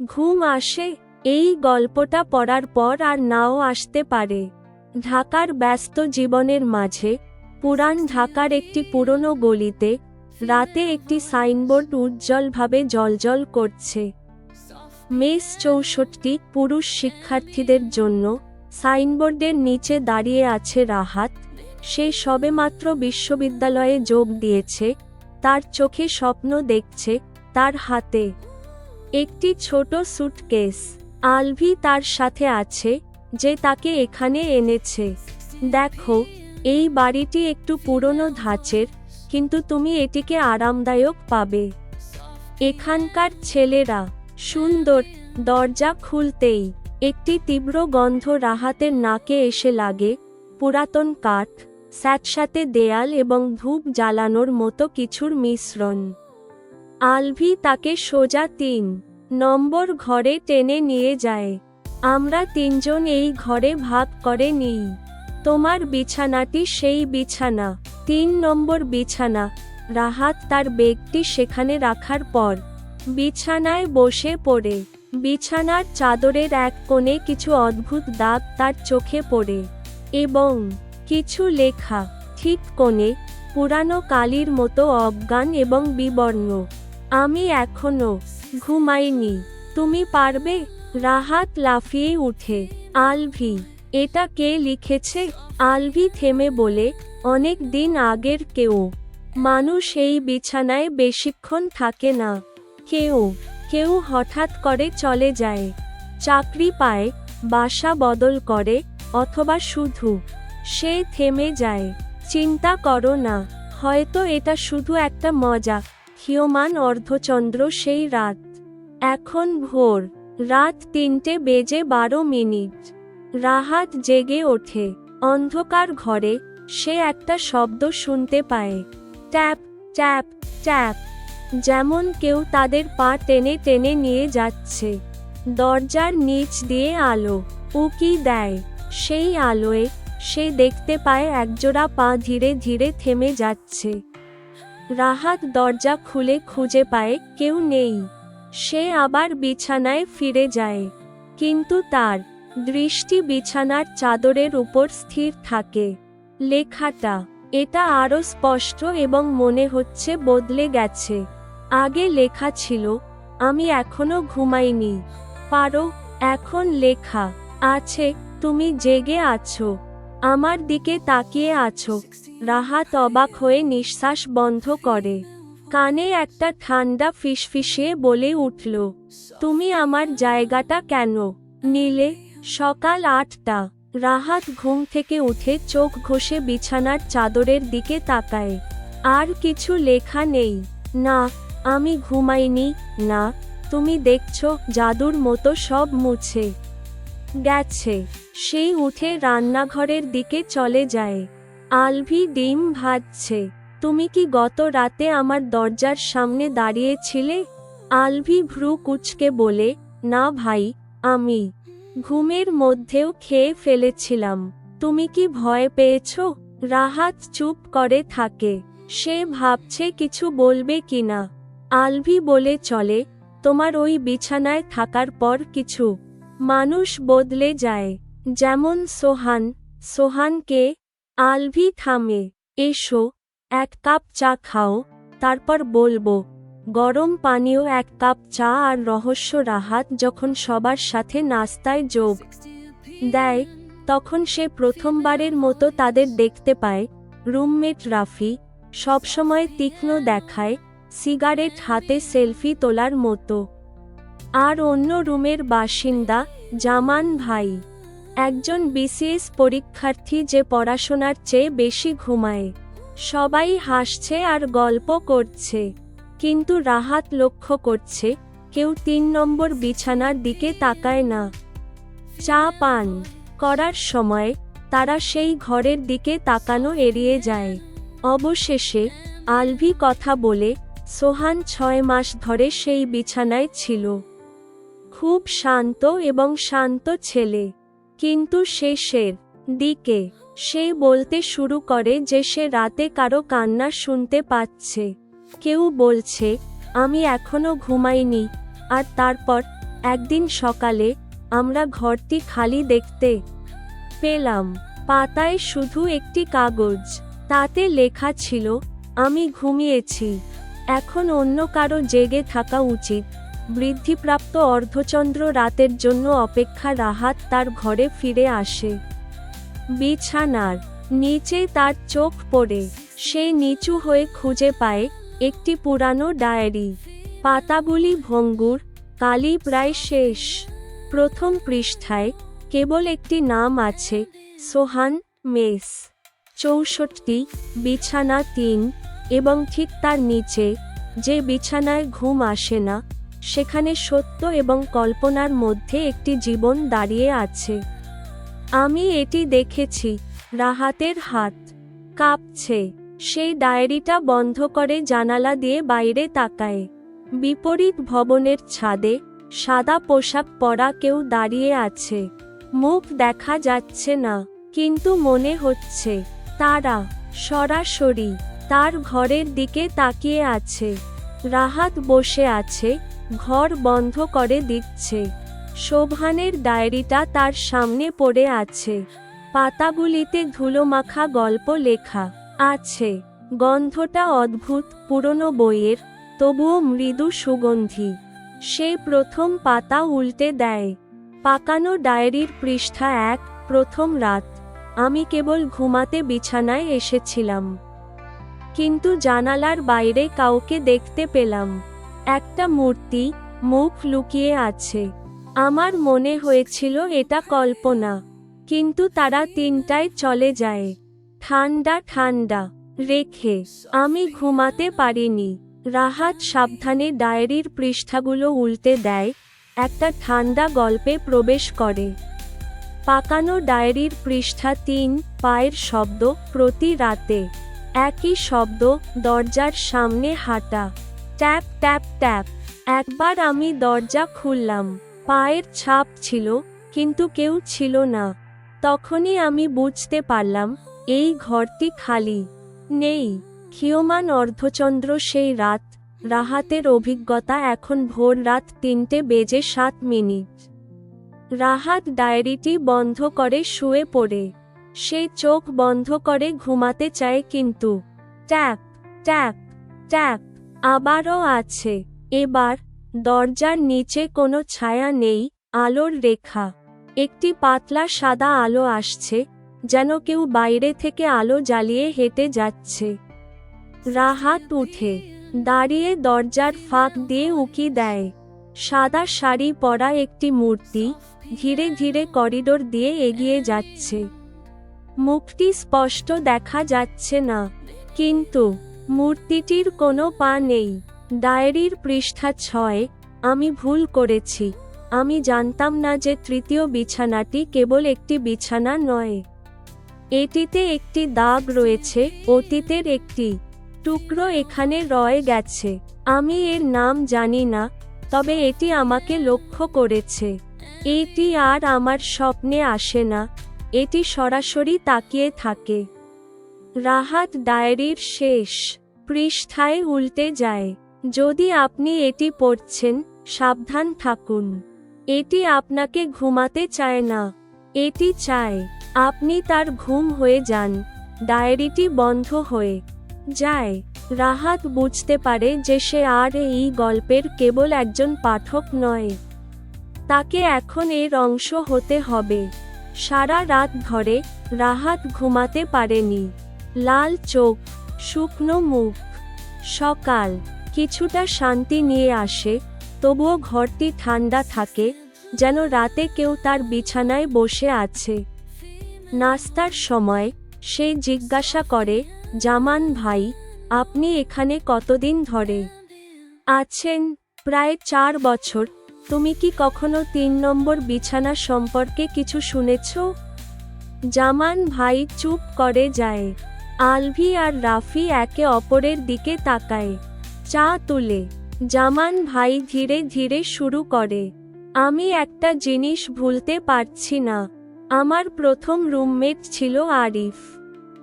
ঘুম আসে, এই গল্পটা পড়ার পর আর নাও আসতে পারে। ঢাকার ব্যস্ত জীবনের মাঝে পুরান ঢাকার একটি পুরনো গলিতে, রাতে একটি সাইনবোর্ড উজ্জ্বলভাবে জলজল করছে। মেস চৌষট্টি পুরুষ শিক্ষার্থীদের জন্য সাইনবোর্ডের নিচে দাঁড়িয়ে আছে রাহাত। সে সবেমাত্র বিশ্ববিদ্যালয়ে যোগ দিয়েছে, তার চোখে স্বপ্ন দেখছে, তার হাতে একটি ছোট সুটকেস। আলভি তার সাথে আছে, যে তাকে এখানে এনেছে। দেখো, এই বাড়িটি একটু পুরনো ধাঁচের, কিন্তু তুমি এটিকে আরামদায়ক পাবে। এখানকার ছেলেরা, সুন্দর, দরজা খুলতেই, একটি তীব্র গন্ধ রাহাতের নাকে এসে লাগে, পুরাতন কাঠ, স্যাঁতস্যাঁতে দেয়াল এবং ধূপ জ্বালানোর মতো কিছুর মিশ্রণ। আলভি তাকে সোজা তিন নম্বর ঘরে টেনে নিয়ে যায়। আমরা তিনজন এই ঘরে ভাগ করে নিই। তোমার বিছানাটি সেই বিছানা। তিন নম্বর বিছানা। রাহাত তার বেগটি সেখানে রাখার পর বিছানায় বসে পড়ে। বিছানার চাদরের এক কোণে কিছু অদ্ভুত দাগ তার চোখে পড়ে এবং কিছু লেখা ঠিক কোণে, পুরানো কালির মতো অজ্ঞান এবং বিবর্ণ। আমি এখনও ঘুমাইনি। তুমি পারবে? রাহাত লাফিয়ে উঠে। আলভি, এটা কে লিখেছে? আলভি থেমে বলে, অনেক দিন আগের কেউ। মানুষ এই বিছানায় বেশিক্ষণ থাকে না। কেউ কেউ হঠাৎ করে চলে যায়। চাকরি পায়, বাসা বদল করে, অথবা শুধু সে থেমে যায়। চিন্তা করো না, হয়তো এটা শুধু একটা মজা। হিয়মান অর্ধচন্দ্র সেই রাত। এখন ভোর, রাত তিনটে বেজে বারো মিনিট। রাহাত জেগে ওঠে। অন্ধকার ঘরে সে একটা শব্দ শুনতে পায়। Tap tap tap. যেমন কেউ তাদের পা টেনে টেনে নিয়ে যাচ্ছে। দরজার নিচ দিয়ে আলো, উকি দেয়। সেই আলোয় সে দেখতে পায় একজোড়া পা ধীরে ধীরে থেমে যাচ্ছে। রাহাত দরজা খুলে খুঁজে পায়, কেউ নেই। সে আবার বিছানায় ফিরে যায়। কিন্তু তার দৃষ্টি বিছানার চাদরের উপর স্থির থাকে। লেখাটা, এটা আরও স্পষ্ট এবং মনে হচ্ছে বদলে গেছে। আগে লেখা ছিল, আমি এখনও ঘুমাইনি। পারো, এখন লেখা, আছে, তুমি জেগে আছো। আমার দিকে তাকিয়ে আছো। রাহাত অবাক হয়ে নিঃশ্বাস বন্ধ করে। কানে একটা ঠান্ডা ফিসফিসিয়ে বলে উঠল, তুমি আমার জায়গাটা কেন নিলে? সকাল আটটা। রাহাত ঘুম থেকে উঠে চোখ ঘষে বিছানার চাদরের দিকে তাকায়। আর কিছু লেখা নেই। না, আমি ঘুমাইনি। না, তুমি দেখছ, জাদুর মতো সব মুছে। গেছে। সেই উঠে রান্নাঘরের দিকে চলে যায়। আলভি ডিম ভাজছে। তুমি কি গত রাতে আমার দরজার সামনে দাঁড়িয়েছিলে? আলভি ভ্রু কুচকে বলে, না ভাই, আমি ঘুমের মধ্যেও খেয়ে ফেলেছিলাম। তুমি কি ভয় পেয়েছ? রাহাত চুপ করে থাকে। সে ভাবছে কিছু বলবে কিনা। আলভি বলে, চলে। তোমার ওই বিছানায় থাকার পর কিছু মানুষ বদলে যায়। যেমন সোহান, সোহানকে আলভি থামে, এসো, এক কাপ চা খাও, তারপর বলব, গরম পানীয় এক কাপ চা আর রহস্য রাহাত যখন সবার সাথে নাস্তায় যোগ দেয়, তখন সে প্রথমবারের মতো তাদের দেখতে পায়, রুমমেট রাফি সবসময় তীক্ষ্ণ দেখায়, সিগারেট হাতে সেলফি তোলার মতো। আর অন্য রুমের বাসিন্দা জামান ভাই। একজন বিসিএস পরীক্ষার্থী যে পড়াশোনার চেয়ে বেশি ঘুমায়। সবাই হাসছে আর গল্প করছে। কিন্তু রাহাত লক্ষ্য করছে, কেউ তিন নম্বর বিছানার দিকে তাকায় না। চা পান করার সময় তারা সেই ঘরের দিকে তাকানো এড়িয়ে যায়। অবশেষে আলভি কথা বলে, সোহান ছয় মাস ধরে সেই বিছানায় ছিল। খুব শান্ত এবং শান্ত ছেলে। কিন্তু শেষের দিকে, সে বলতে শুরু করে যে সে রাতে কারও কান্না শুনতে পাচ্ছে। কেউ বলছে, আমি এখনও ঘুমাইনি। আর তারপর, একদিন সকালে আমরা ঘরটি খালি দেখতে পেলাম। পাতায় শুধু একটি কাগজ। তাতে লেখা ছিল, আমি ঘুমিয়েছি। এখন অন্য কারও জেগে থাকা উচিত। বৃদ্ধিপ্রাপ্ত অর্ধচন্দ্র রাতের জন্য অপেক্ষা রাহাত তার ঘরে ফিরে আসে। বিছানার নিচে তার চোখ পড়ে। সে নিচু হয়ে খুঁজে পায় একটি পুরানো ডায়েরি। পাতাগুলি ভঙ্গুর, কালি প্রায় শেষ। প্রথম পৃষ্ঠায় কেবল একটি নাম আছে, সোহান মেস। চৌষট্টি, বিছানা তিন, এবং ঠিক তার নিচে, যে বিছানায় ঘুম আসে না সেখানে সত্য এবং কল্পনার মধ্যে একটি জীবন দাঁড়িয়ে আছে। আমি এটি দেখেছি, রাহাতের হাত কাঁপছে। সেই ডায়েরিটা বন্ধ করে জানালা দিয়ে বাইরে তাকায়। বিপরীত ভবনের ছাদে সাদা পোশাক পরা কেউ দাঁড়িয়ে আছে। মুখ দেখা যাচ্ছে না, কিন্তু মনে হচ্ছে, তারা সরাসরি তার ঘরের দিকে তাকিয়ে আছে। রাহাত বসে আছে ঘর বন্ধ করে দিচ্ছে। শোভানের ডায়েরিটা তার সামনে পড়ে আছে। পাতাগুলিতে ধুলোমাখা গল্প লেখা আছে। গন্ধটা অদ্ভুত, পুরনো বইয়ের, তবুও মৃদু সুগন্ধি। সে প্রথম পাতা উল্টে দেয়। পাকানো ডায়েরির পৃষ্ঠা এক, প্রথম রাত। আমি কেবল ঘুমাতে বিছানায় এসেছিলাম। কিন্তু জানালার বাইরে কাউকে দেখতে পেলাম। একটা মূর্তি মুখ লুকিয়ে আছে। আমার মনে হয়েছিল এটা কল্পনা। কিন্তু তারা তিনটায় চলে যায়। ঠান্ডা ঠান্ডা রেখে। আমি ঘুমাতে পারিনি। রাহাত সাবধানে ডায়েরির পৃষ্ঠাগুলো উল্টে দেয়। একটা ঠান্ডা গল্পে প্রবেশ করে। পাকানো ডায়েরির পৃষ্ঠা তিন পায়ের শব্দ প্রতি রাতে। একই শব্দ দরজার সামনে হাঁটা। Tap tap tap. একবার আমি দরজা খুললাম। পায়ের ছাপ ছিল, কিন্তু কেউ ছিল না। তখনই আমি বুঝতে পারলাম, এই ঘরটি খালি। নেই। ক্ষীয়মান অর্ধচন্দ্র সেই রাত। রাহাতের অভিজ্ঞতা এখন ভোর রাত তিনটে বেজে সাত মিনিট। রাহাত ডায়েরিটি বন্ধ করে শুয়ে পড়ে। সে চোখ বন্ধ করে ঘুমাতে চায় কিন্তু। Tap tap tap. আবারও আছে। এবার, দরজার নিচে কোনো ছায়া নেই, আলোর রেখা। একটি পাতলা সাদা আলো আসছে, যেন কেউ বাইরে থেকে আলো জ্বালিয়ে হেঁটে যাচ্ছে। রাহাত উঠে, দাঁড়িয়ে দরজার ফাঁক দিয়ে উকি দেয়। সাদা শাড়ি পরা একটি মূর্তি, ধীরে ধীরে করিডোর দিয়ে এগিয়ে যাচ্ছে। মুখটি স্পষ্ট দেখা যাচ্ছে না, কিন্তু মূর্তিটির কোনো পা নেই। ডায়েরির পৃষ্ঠা ছয়, আমি ভুল করেছি। আমি জানতাম না যে তৃতীয় বিছানাটি কেবল একটি বিছানা নয়। এটিতে একটি দাগ রয়েছে, অতীতের একটি টুকরো এখানে রয়ে গেছে। আমি এর নাম জানি না, তবে এটি আমাকে লক্ষ্য করেছে। এটি আর আমার স্বপ্নে আসে না, এটি সরাসরি তাকিয়ে থাকে। রাহাত ডায়েরির শেষ পৃষ্ঠায় উল্টে যায়। যদি আপনি এটি পড়ছেন, সাবধান থাকুন। এটি আপনাকে ঘুমাতে চায় না। এটি চায়, আপনি তার ঘুম হয়ে যান। ডায়েরিটি বন্ধ হয়ে যায়। রাহাত বুঝতে পারে যে সে আর এই গল্পের কেবল একজন পাঠক নয়। তাকে এখন এর অংশ হতে হবে। সারা রাত ধরে রাহাত ঘুমাতে পারেনি। লাল চোখ শুকনো মুখ। সকাল, কিছুটা শান্তি নিয়ে আসে, তবুও ঘরটি ঠান্ডা থাকে, যেন রাতে কেউ তার বিছানায় বসে আছে। নাস্তার সময়, সে জিজ্ঞাসা করে, জামান ভাই, আপনি এখানে কতদিন ধরে? আছেন, প্রায় চার বছর। তুমি কি কখনো তিন নম্বর বিছানা সম্পর্কে কিছু শুনেছ? জামান ভাই চুপ করে যায়। আলভি আর রাফি একে অপরের দিকে তাকায়। চা তুলে। জামান ভাই ধীরে ধীরে শুরু করে। আমি একটা জিনিস ভুলতে পারছি না। আমার প্রথম রুমমেট ছিল আরিফ।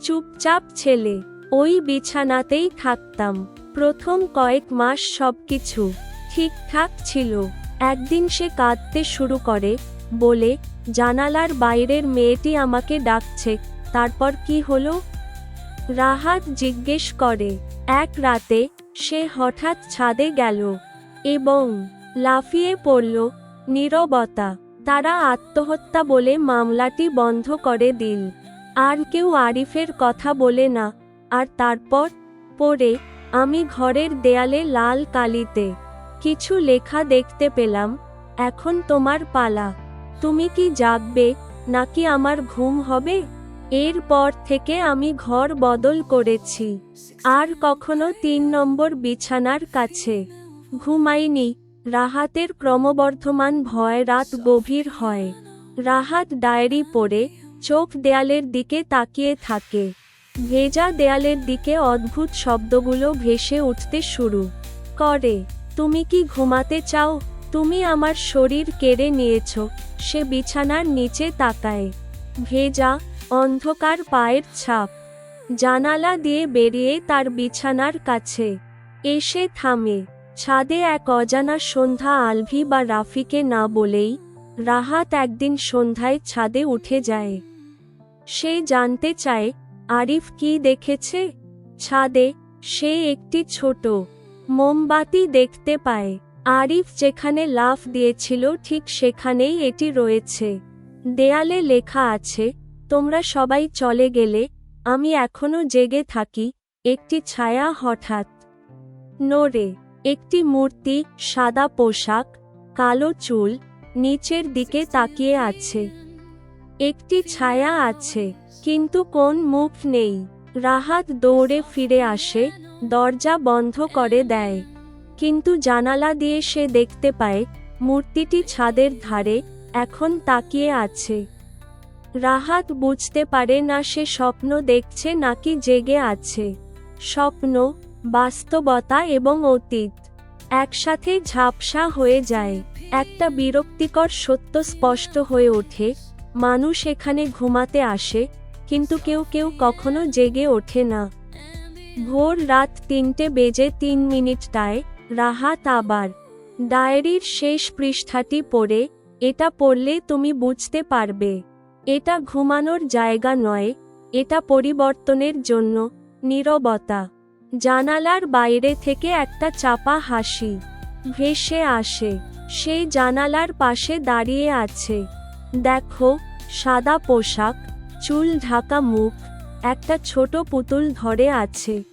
চুপচাপ ছেলে। ওই বিছানাতেই থাকতাম। প্রথম কয়েক মাস সব কিছু ঠিকঠাক ছিল। একদিন সে কাঁদতে শুরু করে, বলে, জানালার বাইরের মেয়েটি আমাকে ডাকছে। তারপর কি হলো? রাহাত জিজ্ঞেস করে, এক রাতে সে হঠাৎ ছাদে গেল এবং লাফিয়ে পড়ল নীরবতা। তারা আত্মহত্যা বলে মামলাটি বন্ধ করে দিল। আর কেউ আরিফের কথা বলে না। আর তারপর পরে আমি ঘরের দেয়ালে লাল কালিতে কিছু লেখা দেখতে পেলাম, এখন তোমার পালা। তুমি কি জাগবে? নাকি আমার ঘুম হবে? এরপর থেকে আমি ঘর বদল করেছি। আর কখনো তিন নম্বর বিছানার কাছে। ঘুমাইনি। রাহাতের ক্রমবর্ধমান ভয় রাত গভীর হয়। রাহাত ডায়েরি পড়ে, চোখ দেয়ালের দিকে তাকিয়ে থাকে। ভেজা দেয়ালের দিকে অদ্ভুত শব্দগুলো ভেসে উঠতে শুরু করে। তুমি কি ঘুমাতে চাও? তুমি আমার শরীর কেড়ে নিয়েছ। সে বিছানার নিচে তাকায়। ভেজা অন্ধকার পায়ের ছাপ। জানালা দিয়ে বেরিয়ে তার বিছানার কাছে এসে থামে। ছাদে এক অজানা সন্ধ্যা আলভি বা রাফিকে না বলেই রাহাত একদিন সন্ধ্যায় ছাদে উঠে যায়। সে জানতে চায়, আরিফ কি দেখেছে? ছাদে সে একটি ছোট মোমবাতি দেখতে পায়। আরিফ যেখানে লাফ দিয়েছিল ঠিক সেখানেই এটি রয়েছে। দেয়ালে লেখা আছে তোমরা সবাই চলে গেলে, আমি এখনও জেগে থাকি, একটি ছায়া হঠাৎ নড়ে, একটি মূর্তি, সাদা পোশাক, কালো চুল, নিচের দিকে তাকিয়ে আছে। একটি ছায়া আছে, কিন্তু কোন মুখ নেই। রাহাত দৌড়ে ফিরে আসে, দরজা বন্ধ করে দেয়। কিন্তু জানালা দিয়ে সে দেখতে পায়, মূর্তিটি ছাদের ধারে, এখন তাকিয়ে আছে। রাহাত বুঝতে পারে না সে স্বপ্ন দেখছে নাকি জেগে আছে। স্বপ্ন, বাস্তবতা এবং অতীত। একসাথে ঝাপসা হয়ে যায়। একটা বিরক্তিকর সত্য স্পষ্ট হয়ে ওঠে। মানুষ এখানে ঘুমাতে আসে, কিন্তু কেউ কেউ কখনো জেগে ওঠে না। ভোর রাত তিনটে বেজে তিন মিনিটটায় রাহাত আবার ডায়েরির শেষ পৃষ্ঠাটি পড়ে, এটা পড়লে তুমি বুঝতে পারবে। এটা ঘুমানোর জায়গা নয়, এটা পরিবর্তনের জন্য, নীরবতা। জানালার বাইরে থেকে একটা চাপা হাসি ভেসে আসে। সেই জানালার পাশে দাঁড়িয়ে আছে। দেখো, সাদা পোশাক, চুল ঢাকা মুখ, একটা ছোট পুতুল ধরে আছে।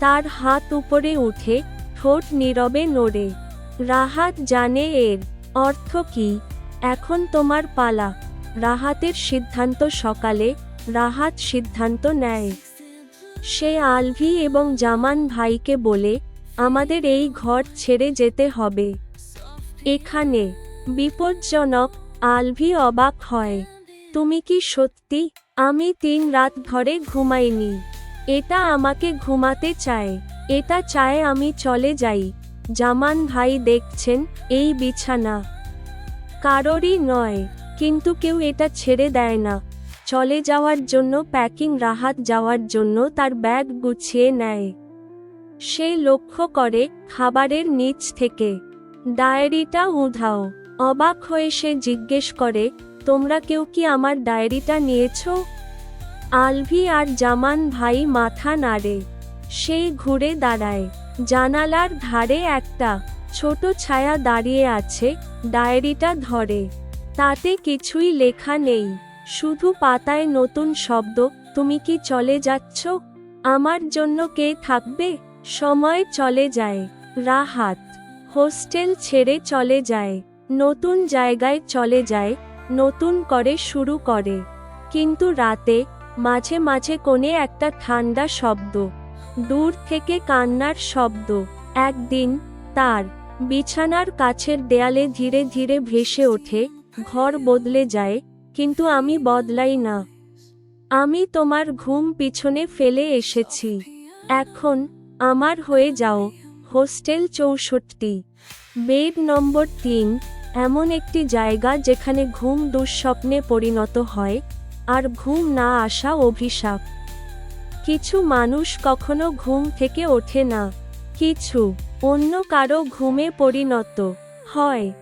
তার হাত উপরে উঠে, ঠোঁট নীরবে নড়ে। রাহাত জানে এর অর্থ কি? এখন তোমার পালা। রাহাতের সিদ্ধান্ত সকালে রাহাত সিদ্ধান্ত নেয়। সে আলভি এবং জামান ভাইকে বলে, আমাদের এই ঘর ছেড়ে যেতে হবে। এখানে বিপজ্জনক আলভি অবাক হয়। তুমি কি সত্যি? আমি তিন রাত ঘরে ঘুমাইনি। এটা আমাকে ঘুমাতে চায়। এটা চায় আমি চলে যাই। জামান ভাই দেখছেন এই বিছানা। কারোরই নয়। কিন্তু কেউ এটা ছেড়ে দেয় না। চলে যাওয়ার জন্য, প্যাকিং রাহাত যাওয়ার জন্য তার ব্যাগ গুছিয়ে নেয়। সে লক্ষ্য করে খাবারের নিচ থেকে। ডায়েরিটা উধাও। অবাক হয়ে সে জিজ্ঞেস করে, তোমরা কেউ কি আমার ডায়েরিটা নিয়েছ? আলভি আর জামান ভাই মাথা নাড়ে। সে ঘুরে দাঁড়ায়। জানালার ধারে একটা ছোট ছায়া দাঁড়িয়ে আছে, ডায়েরিটা ধরে। তাতে কিছুই লেখা নেই। শুধু পাতায় নতুন শব্দ, তুমি কি চলে যাচ্ছ? আমার জন্য কে থাকবে? সময় চলে যায়, রাহাত। হোস্টেল ছেড়ে চলে যায়, নতুন জায়গায় চলে যায়, নতুন করে শুরু করে। কিন্তু রাতে, মাঝে মাঝে কোণে একটা ঠান্ডা শব্দ, দূর থেকে কান্নার শব্দ। একদিন, তার বিছানার কাছের দেয়ালে ধীরে ধীরে ভেসে ওঠে ঘর বদলে যায়, কিন্তু আমি বদলাই না। আমি তোমার ঘুম পিছনে ফেলে এসেছি। এখন আমার হয়ে যাও, হোস্টেল চৌষট্টি। বেড নম্বর তিন, এমন একটি জায়গা যেখানে ঘুম দুঃস্বপ্নে পরিণত হয়, আর ঘুম না আসা অভিশাপ। কিছু মানুষ কখনো ঘুম থেকে ওঠে না। কিছু অন্য কারও ঘুমে পরিণত হয়।